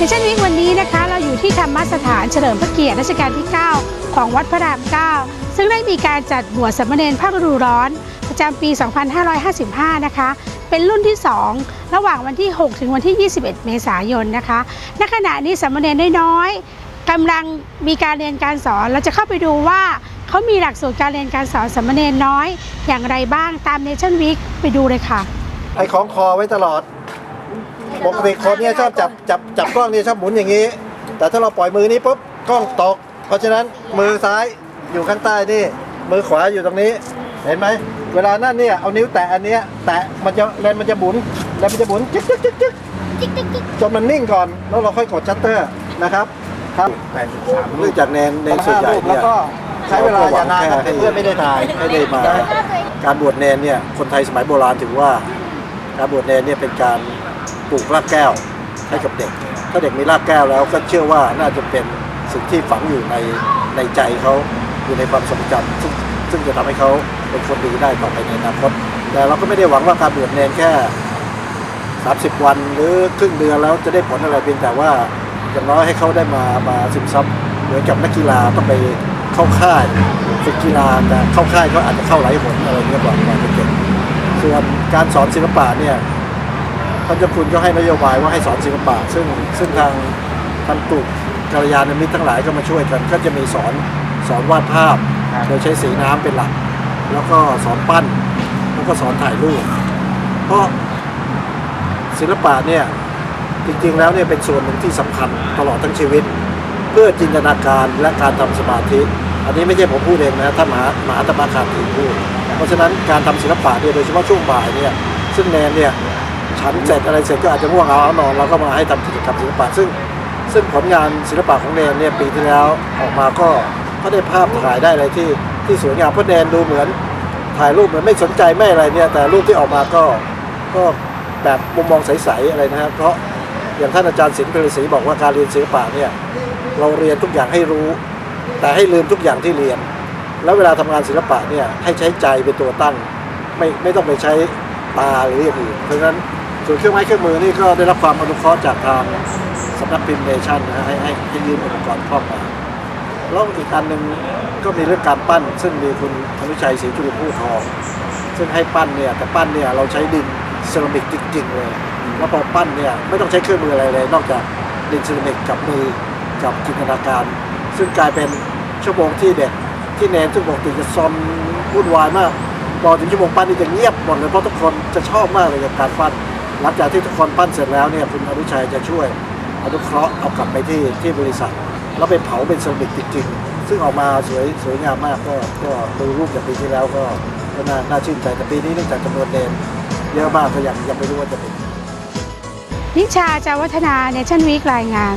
ในเช่นวิกวันนี้นะคะ เราอยู่ที่ธรรมสถานเฉลิมพระเกียรติรัชกาลที่ 9 ของวัดพระราม 9 ซึ่งได้มีการจัดบวชสามเณรภาคฤดูร้อน ประจำปี 2555 นะคะ เป็นรุ่นที่ 2 ระหว่างวันที่ 6 ถึงวันที่ 21 เมษายนนะคะณขณะนี้สามเณรน้อยๆกำลังมีการเรียนการสอน เราจะเข้าไปดูว่าเขามีหลักสูตรการเรียนการสอนสามเณรน้อย อย่างไรบ้างตามเนชั่นวิกไปดูเลยค่ะให้ของคอไว้ตลอด ปกติคนเนี่ยชอบจับจับจับกล้องเนี่ยชอบหมุนอย่างนี้ แต่ถ้าเราปล่อยมือนี้ปุ๊บกล้องตก เพราะฉะนั้นมือซ้ายอยู่ข้างใต้นี่ มือขวาอยู่ตรงนี้ เห็นไหม เวลานั่นเนี่ยเอานิ้วแตะอันเนี้ยแตะมันจะเลนส์มันจะหมุนเลนส์มันจะหมุนจึ๊กจึ๊กจึ๊กจึ๊กจนมันนิ่งก่อนแล้วเราค่อยกดชัตเตอร์นะครับครับเนื่องจากแนนแนนส่วนใหญ่เนี่ย ใช้เวลาอย่างนานครับเพื่อนไม่ได้ถ่ายไม่ได้มา การบวชเนนเนี่ยคนไทยสมัยโบราณถือว่า การบวชเนนเนี่ยเป็นการ ปลูกรากแก้วให้กับเด็ก ถ้าเด็กมีรากแก้วแล้วก็เชื่อว่าน่าจะเป็นสิ่งที่ฝังอยู่ในในใจเขาอยู่ในความทรงจำซึ่งซึ่งจะทำให้เขาเป็นคนดีได้ต่อไปในอนาคตแต่เราก็ไม่ได้หวังว่าการบวชเนนแค่ 30 วันหรือครึ่งเดือนแล้วจะได้ผลอะไรเพียงแต่ว่าอย่างน้อยให้เขาได้มามาซึมซับเหมือนกับนักกีฬาต้องไปเข้าค่ายฝึกกีฬาแต่เข้าค่ายก็อาจจะเข้าหลายหนอะไรเงี้ยบอกมาเป็นเก่งส่วนการสอนศิลปะเนี่ย ท่านเจ้าคุณก็ให้นโยบายว่าให้สอนศิลปะซึ่งซึ่งทางทางกลุ่มกัลยาณมิตรทั้งหลายก็มาช่วยกัน ก็จะมีสอนสอนวาดภาพ โดยใช้สีน้ำเป็นหลัก แล้วก็สอนปั้น แล้วก็สอนถ่ายรูป เพราะศิลปะเนี่ยจริงๆแล้วเนี่ยเป็นส่วนหนึ่งที่สำคัญตลอดทั้งชีวิต เพื่อจินตนาการและการทำสมาธิ อันนี้ไม่ใช่ผมพูดเองนะท่านมหามหาธรรมคาถีพูด เพราะฉะนั้นการทำศิลปะเนี่ยโดยเฉพาะช่วงบ่ายเนี่ยซึ่งแนนเนี่ย ฉันเสร็จอะไรเสร็จก็อาจจะง่วงเอาอนอนเราก็มาให้ทำกิจกรรมศิลปะซึ่ง ซึ่งผลงานศิลปะของแนนเนี่ยปีที่แล้วออกมาก็ก็ได้ภาพถ่ายได้อะไรที่ที่สวยงามเพราะแนนดูเหมือน ถ่ายรูปเหมือนไม่สนใจไม่อะไรเนี่ยแต่รูปที่ออกมาก็ก็แบบมุมมองใสๆอะไรนะครับเพราะอย่างท่านอาจารย์ศิลป์เพลศรีบอกว่าการเรียนศิลปะเนี่ยเราเรียนทุกอย่างให้รู้ แต่ให้ลืมทุกอย่างที่เรียน แล้วเวลาทำงานศิลปะเนี่ยให้ใช้ใจเป็นตัวตั้ง ไม่ไม่ต้องไปใช้ตาหรืออย่างอื่นเพราะฉะนั้น ส่วนเครื่องไม้เครื่องมือนี่ก็ได้รับความอนุเคราะห์จากทางสำนักพิมพ์เนชั่นนะฮะให้ให้ให้ยืมอุปกรณ์ครอบมาแล้วอีกอันหนึ่งก็มีเรื่องการปั้น ซึ่งมีคุณอนุชัยศรีจุลผู้ทอง ซึ่งให้ปั้นเนี่ยแต่ปั้นเนี่ยเราใช้ดินเซรามิกจริงๆเลยแล้วพอปั้นเนี่ยไม่ต้องใช้เครื่องมืออะไรเลยนอกจากดินเซรามิกกับมือกับจินตนาการ ซึ่งกลายเป็นชั่วโมงที่เด็กที่เนนซึ่งปกติจะซอมวุ่นวายมากพอถึงชั่วโมงปั้นนี่จะเงียบหมดเลยเพราะทุกคนจะชอบมากเลยกับการปั้น หลังจากที่ทุกคนปั้นเสร็จแล้วเนี่ยคุณอนุชัยจะช่วยอนุเคราะห์เอากลับไปที่ที่บริษัท แล้วไปเผาเป็นเซรามิกจริงๆ ซึ่งออกมาสวยสวยงามมากก็ก็ดูรูปจากปีที่แล้วก็ก็น่าน่าชื่นใจแต่ปีนี้เนื่องจากจำนวนเดนเยอะมากก็ยังยังไม่รู้ว่าจะเป็นนิชาจาวัฒนาเนชั่นวีกรายงาน